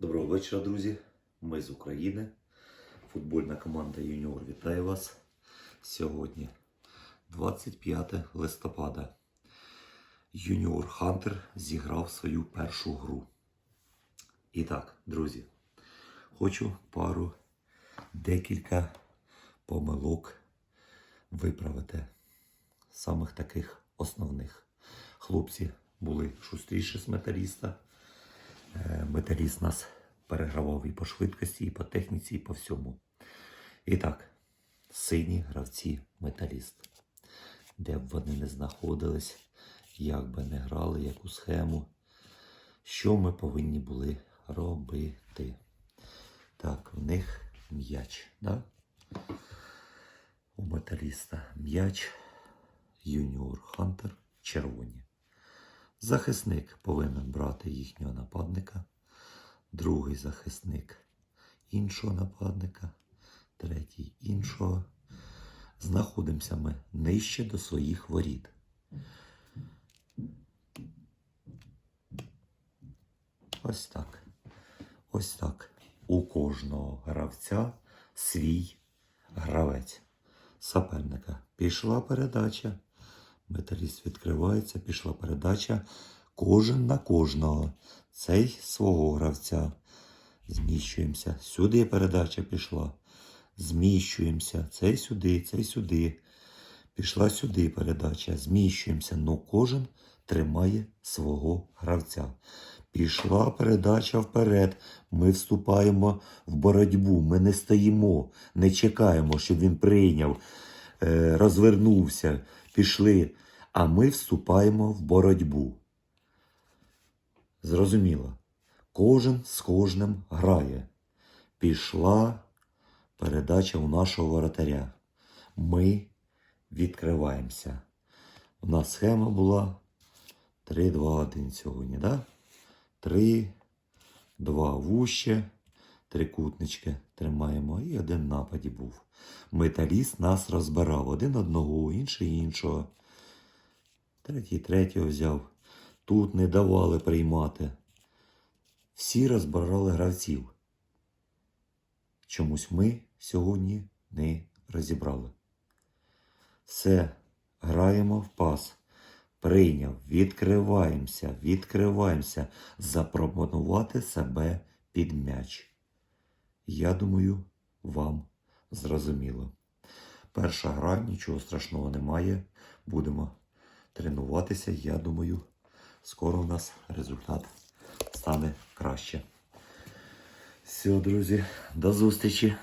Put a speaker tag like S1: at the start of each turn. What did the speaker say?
S1: Доброго вечора, друзі. Ми з України. Футбольна команда Юніор вітає вас. Сьогодні 25 листопада. Юніор Хантер зіграв свою першу гру. І так, друзі, хочу пару декілька помилок виправити. Самих таких основних. Хлопці були шустріші з металіста. Металіст нас перегравав і по швидкості, і по техніці, і по всьому. І так, сині гравці металіст. Де б вони не знаходились, як би не грали, яку схему, що ми повинні були робити. Так, в них м'яч, да? У металіста м'яч, юніор Хантер червоні. Захисник повинен брати їхнього нападника, другий захисник іншого нападника, третій іншого. Знаходимося ми нижче до своїх воріт. Ось так. Ось так. У кожного гравця свій гравець. Саперника. Пішла передача. Металіст відкривається, пішла передача. Кожен на кожного. Цей свого гравця. Зміщуємося. Сюди передача пішла. Зміщуємося. Цей сюди, цей сюди. Пішла сюди передача. Зміщуємося. Ну кожен тримає свого гравця. Пішла передача вперед. Ми вступаємо в боротьбу. Ми не стоїмо, не чекаємо, щоб він прийняв, е, розвернувся, пішли. А ми вступаємо в боротьбу. Зрозуміло. Кожен з кожним грає. Пішла передача у нашого воротаря. Ми відкриваємося. У нас схема була 3-2-1 сьогодні, да? 3, 2 вуще, трикутнички тримаємо і один в нападі був. Металіст нас розбирав один одного, інший іншого. Третій третього взяв. Тут не давали приймати. Всі розбирали гравців. Чомусь ми сьогодні не розібрали. Все, граємо в пас. Прийняв, відкриваємося, відкриваємося, запропонувати себе під м'яч. Я думаю, вам зрозуміло. Перша гра, нічого страшного немає. Будемо тренуватися. Я думаю, скоро у нас результат стане краще. Все, друзі, до зустрічі!